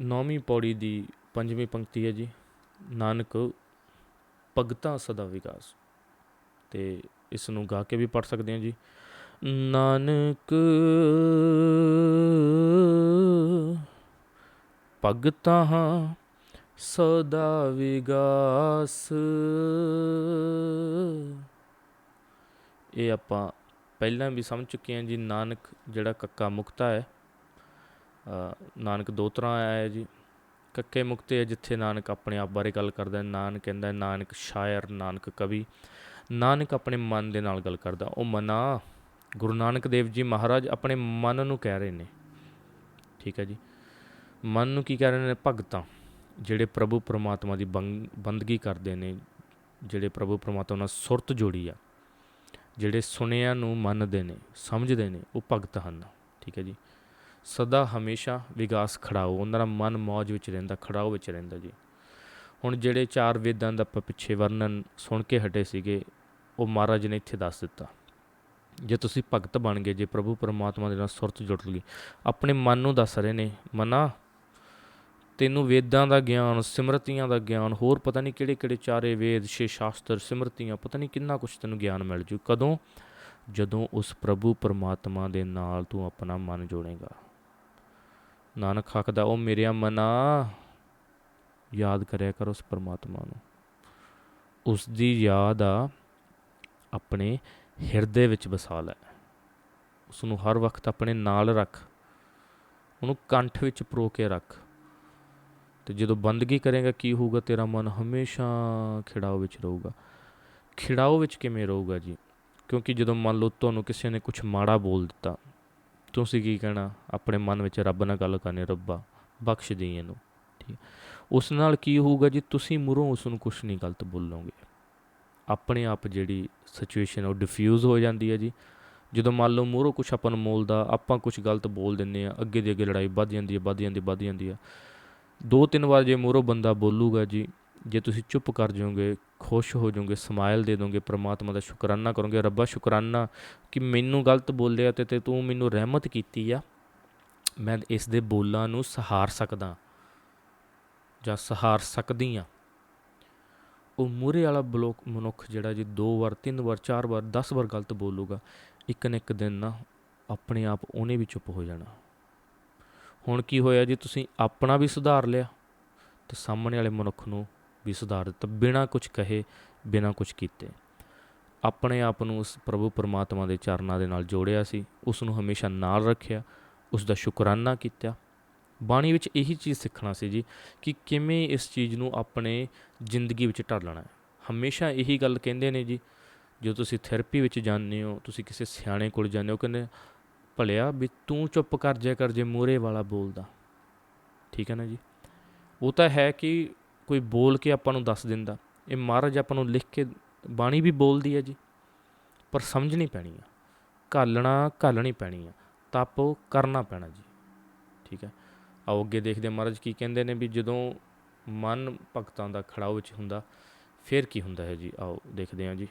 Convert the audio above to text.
ਨੌਵੀਂ ਪੌੜੀ ਦੀ ਪੰਜਵੀਂ ਪੰਕਤੀ ਹੈ ਜੀ। ਨਾਨਕ ਭਗਤਾਂ ਸਦਾ ਵਿਕਾਸ। ਤੇ ਇਸ ਨੂੰ ਗਾ ਕੇ ਵੀ ਪੜ ਸਕਦੇ ਹਾਂ ਜੀ। ਨਾਨਕ ਭਗਤਾਂ ਸਦਾ ਵਿਗਾਸ ਇਹ ਆਪਾਂ ਪਹਿਲਾਂ ਵੀ ਸਮਝ ਚੁੱਕੇ ਹਾਂ ਜੀ। ਨਾਨਕ ਜਿਹੜਾ ਕੱਕਾ ਮੁਕਤਾ ਹੈ ਨਾਨਕ ਦੋ ਤਰ੍ਹਾਂ ਆਇਆ ਹੈ ਜੀ। ਕੱਕੇ ਮੁਕਤੇ ਹੈ ਜਿੱਥੇ ਨਾਨਕ ਆਪਣੇ ਆਪ ਬਾਰੇ ਗੱਲ ਕਰਦਾ ਹੈ, ਨਾਨਕ ਕਹਿੰਦਾ ਹੈ, ਨਾਨਕ ਸ਼ਾਇਰ, ਨਾਨਕ ਕਵੀ, ਨਾਨਕ ਆਪਣੇ ਮਨ ਦੇ ਨਾਲ ਗੱਲ ਕਰਦਾ। ਉਹ ਮਨਾ, ਗੁਰੂ ਨਾਨਕ ਦੇਵ ਜੀ ਮਹਾਰਾਜ ਆਪਣੇ ਮਨ ਨੂੰ ਕਹਿ ਰਹੇ ਨੇ। ਠੀਕ ਹੈ ਜੀ। ਮਨ ਨੂੰ ਕੀ ਕਹਿ ਰਹੇ ਨੇ? ਭਗਤਾਂ, ਜਿਹੜੇ ਪ੍ਰਭੂ ਪਰਮਾਤਮਾ ਦੀ ਬੰਗ- ਬੰਦਗੀ ਕਰਦੇ ਨੇ, ਜਿਹੜੇ ਪ੍ਰਭੂ ਪਰਮਾਤਮਾ ਨਾਲ ਸੁਰਤ ਜੋੜੀ ਆ, ਜਿਹੜੇ ਸੁਣਿਆ ਨੂੰ ਮੰਨਦੇ ਨੇ, ਸਮਝਦੇ ਨੇ, ਉਹ ਭਗਤ ਹਨ। ਠੀਕ ਹੈ ਜੀ। ਸਦਾ ਹਮੇਸ਼ਾ ਵਿਕਾਸ ਖੜਾਓ, ਉਹਨਾਂ ਦਾ ਮਨ ਮੌਜ ਵਿੱਚ ਰਹਿੰਦਾ, ਖੜਾਓ ਵਿੱਚ ਰਹਿੰਦਾ ਜੀ। ਹੁਣ ਜਿਹੜੇ ਚਾਰ ਵੇਦਾਂ ਦਾ ਆਪਾਂ ਪਿੱਛੇ ਵਰਣਨ ਸੁਣ ਕੇ ਹਟੇ ਸੀਗੇ, ਉਹ ਮਹਾਰਾਜ ਨੇ ਇੱਥੇ ਦੱਸ ਦਿੱਤਾ। ਜੇ ਤੁਸੀਂ ਭਗਤ ਬਣ ਗਏ, ਜੇ ਪ੍ਰਭੂ ਪਰਮਾਤਮਾ ਦੇ ਨਾਲ ਸੁਰਤ ਜੁੜ ਗਈ, ਆਪਣੇ ਮਨ ਨੂੰ ਦੱਸ ਰਹੇ ਨੇ, ਮਨਾ, ਤੈਨੂੰ ਵੇਦਾਂ ਦਾ ਗਿਆਨ, ਸਿਮਰਤੀਆਂ ਦਾ ਗਿਆਨ, ਹੋਰ ਪਤਾ ਨਹੀਂ ਕਿਹੜੇ ਕਿਹੜੇ ਚਾਰੇ ਵੇਦ, ਛੇ ਸ਼ਾਸਤਰ, ਸਿਮਰਤੀਆਂ, ਪਤਾ ਨਹੀਂ ਕਿੰਨਾ ਕੁਝ ਤੈਨੂੰ ਗਿਆਨ ਮਿਲ ਜੂ। ਕਦੋਂ? ਜਦੋਂ ਉਸ ਪ੍ਰਭੂ ਪਰਮਾਤਮਾ ਦੇ ਨਾਲ ਤੂੰ ਆਪਣਾ ਮਨ ਜੋੜੇਗਾ। ਨਾਨਕ ਆਖਦਾ, ਉਹ ਮੇਰਿਆ ਮਨਾ ਯਾਦ ਕਰਿਆ ਕਰ ਉਸ ਪਰਮਾਤਮਾ ਨੂੰ। ਉਸ ਦੀ ਯਾਦ ਆ ਆਪਣੇ ਹਿਰਦੇ ਵਿੱਚ ਵਸਾ ਲੈ। ਉਸ ਨੂੰ ਹਰ ਵਕਤ ਆਪਣੇ ਨਾਲ ਰੱਖ। ਉਹਨੂੰ ਕੰਠ ਵਿੱਚ ਪਰੋ ਕੇ ਰੱਖ। ਤੇ ਜਦੋਂ ਬੰਦਗੀ ਕਰੇਗਾ, ਕੀ ਹੋਊਗਾ? ਤੇਰਾ ਮਨ ਹਮੇਸ਼ਾ ਖਿੜਾਓ ਵਿੱਚ ਰਹੂਗਾ। ਖਿੜਾਓ ਵਿੱਚ ਕਿਵੇਂ ਰਹੂਗਾ ਜੀ? ਕਿਉਂਕਿ ਜਦੋਂ ਮੰਨ ਲਓ ਤੁਹਾਨੂੰ ਕਿਸੇ ਨੇ ਕੁਝ ਮਾੜਾ ਬੋਲ ਦਿੱਤਾ ਤੁਸੀਂ ਕੀ ਕਹਿਣਾ? ਆਪਣੇ ਮਨ ਵਿੱਚ ਰੱਬ ਨਾਲ ਗੱਲ ਕਰਨੀ, ਰੱਬਾ, ਬਖਸ਼ ਦੇ ਇਹਨੂੰ। ਠੀਕ ਉਸ ਨਾਲ ਕੀ ਹੋਊਗਾ ਜੀ? ਤੁਸੀਂ ਮੂਹਰੋਂ ਉਸ ਨੂੰ ਕੁਝ ਨਹੀਂ ਗਲਤ ਬੋਲੋਗੇ। ਆਪਣੇ ਆਪ ਜਿਹੜੀ ਸਿਚੁਏਸ਼ਨ ਉਹ ਡਿਫਿਊਜ਼ ਹੋ ਜਾਂਦੀ ਹੈ ਜੀ। ਜਦੋਂ ਮੰਨ ਲਓ ਮੂਹਰੋਂ ਕੁਝ ਆਪਾਂ ਨੂੰ ਮੋਲਦਾ ਆਪਾਂ ਕੁਝ ਗਲਤ ਬੋਲ ਦਿੰਨੇ ਆ ਅੱਗੇ ਦੀ ਅੱਗੇ ਲੜਾਈ ਵੱਧ ਜਾਂਦੀ ਹੈ, ਵੱਧ ਜਾਂਦੀ ਵੱਧ ਜਾਂਦੀ ਹੈ। ਦੋ ਤਿੰਨ ਵਾਰ ਜੇ ਮੂਹਰੋਂ ਬੰਦਾ ਬੋਲੂਗਾ ਜੀ, ਜੇ ਤੁਸੀਂ ਚੁੱਪ ਕਰ ਜਾਓਗੇ ਖੁਸ਼ ਹੋ ਜਾਓਗੇ ਸਮਾਈਲ ਦੇ ਦੋਗੇ, ਪ੍ਰਮਾਤਮਾ ਦਾ ਸ਼ੁਕਰਾਨਾ ਕਰੋਗੇ, ਰੱਬਾ ਸ਼ੁਕਰਾਨਾ ਕਿ ਮੈਨੂੰ ਗਲਤ ਬੋਲਿਆ ਤੇ ਤੇ ਤੂੰ ਮੈਨੂੰ ਰਹਿਮਤ ਕੀਤੀ ਆ। ਮੈਂ ਇਸ ਦੇ ਬੋਲਾਂ ਨੂੰ ਸਹਾਰ ਸਕਦਾ ਜਾਂ ਸਹਾਰ ਸਕਦੀ ਆ ਉਹ ਮੂਰੇ ਵਾਲਾ ਬਲੋਕ ਮਨੁੱਖ ਜਿਹੜਾ ਜੀ ਦੋ ਵਾਰ, ਤਿੰਨ ਵਾਰ, ਚਾਰ ਵਾਰ 10 ਵਾਰ ਗਲਤ ਬੋਲੂਗਾ, ਇੱਕ ਨਾ ਇੱਕ ਦਿਨ ਨਾ ਆਪਣੇ ਆਪ ਉਹਨੇ ਵੀ ਚੁੱਪ ਹੋ ਜਾਣਾ। ਹੁਣ ਕੀ ਹੋਇਆ ਜੀ? ਤੁਸੀਂ ਆਪਣਾ ਵੀ ਸੁਧਾਰ ਲਿਆ ਤੇ ਸਾਹਮਣੇ ਵਾਲੇ ਮਨੁੱਖ ਨੂੰ ਵੀ ਸੁਧਾਰ ਦਿੱਤਾ, ਬਿਨਾਂ ਕੁਝ ਕਹੇ, ਬਿਨਾਂ ਕੁਝ ਕੀਤੇ। ਆਪਣੇ ਆਪ ਨੂੰ ਉਸ ਪ੍ਰਭੂ ਪਰਮਾਤਮਾ ਦੇ ਚਰਨਾਂ ਦੇ ਨਾਲ ਜੋੜਿਆ ਸੀ, ਉਸ ਨੂੰ ਹਮੇਸ਼ਾ ਨਾਲ ਰੱਖਿਆ, ਉਸ ਦਾ ਸ਼ੁਕਰਾਨਾ ਕੀਤਾ। ਬਾਣੀ ਵਿੱਚ ਇਹੀ ਚੀਜ਼ ਸਿੱਖਣਾ ਸੀ ਜੀ ਕਿ ਕਿਵੇਂ ਇਸ ਚੀਜ਼ ਨੂੰ ਆਪਣੇ ਜ਼ਿੰਦਗੀ ਵਿੱਚ ਢਾਲਣਾ ਹੈ। ਹਮੇਸ਼ਾ ਇਹੀ ਗੱਲ ਕਹਿੰਦੇ ਨੇ ਜੀ, ਜੋ ਤੁਸੀਂ ਥੈਰੇਪੀ ਵਿੱਚ ਜਾਂਦੇ ਹੋ, ਤੁਸੀਂ ਕਿਸੇ ਸਿਆਣੇ ਕੋਲ ਜਾਂਦੇ ਹੋ ਕਹਿੰਦੇ, ਭਲਿਆ ਵੀ ਤੂੰ ਚੁੱਪ ਕਰ ਜਾਇਆ ਕਰ ਜੇ ਮੂਹਰੇ ਵਾਲਾ ਬੋਲਦਾ। ਠੀਕ ਹੈ ਨਾ ਜੀ? ਉਹ ਤਾਂ ਹੈ ਕਿ ਕੋਈ ਬੋਲ ਕੇ ਆਪਾਂ ਨੂੰ ਦੱਸ ਦਿੰਦਾ। ਇਹ ਮਹਾਰਾਜ ਆਪਾਂ ਨੂੰ ਲਿਖ ਕੇ ਬਾਣੀ ਵੀ ਬੋਲਦੀ ਹੈ ਜੀ। ਪਰ ਸਮਝਣੀ ਪੈਣੀ ਆ। ਘਾਲਣਾ, ਘਾਲਣੀ ਪੈਣੀ ਆ। ਤਪ ਕਰਨਾ ਪੈਣਾ ਜੀ। ਠੀਕ ਹੈ। ਆਓ ਅੱਗੇ ਦੇਖਦੇ ਮਹਾਰਾਜ ਕੀ ਕਹਿੰਦੇ ਨੇ ਵੀ ਜਦੋਂ ਮਨ ਭਗਤਾਂ ਦਾ ਖੜਾਓ ਵਿੱਚ ਹੁੰਦਾ, ਫਿਰ ਕੀ ਹੁੰਦਾ ਹੈ ਜੀ? ਆਓ ਦੇਖਦੇ ਹਾਂ ਜੀ।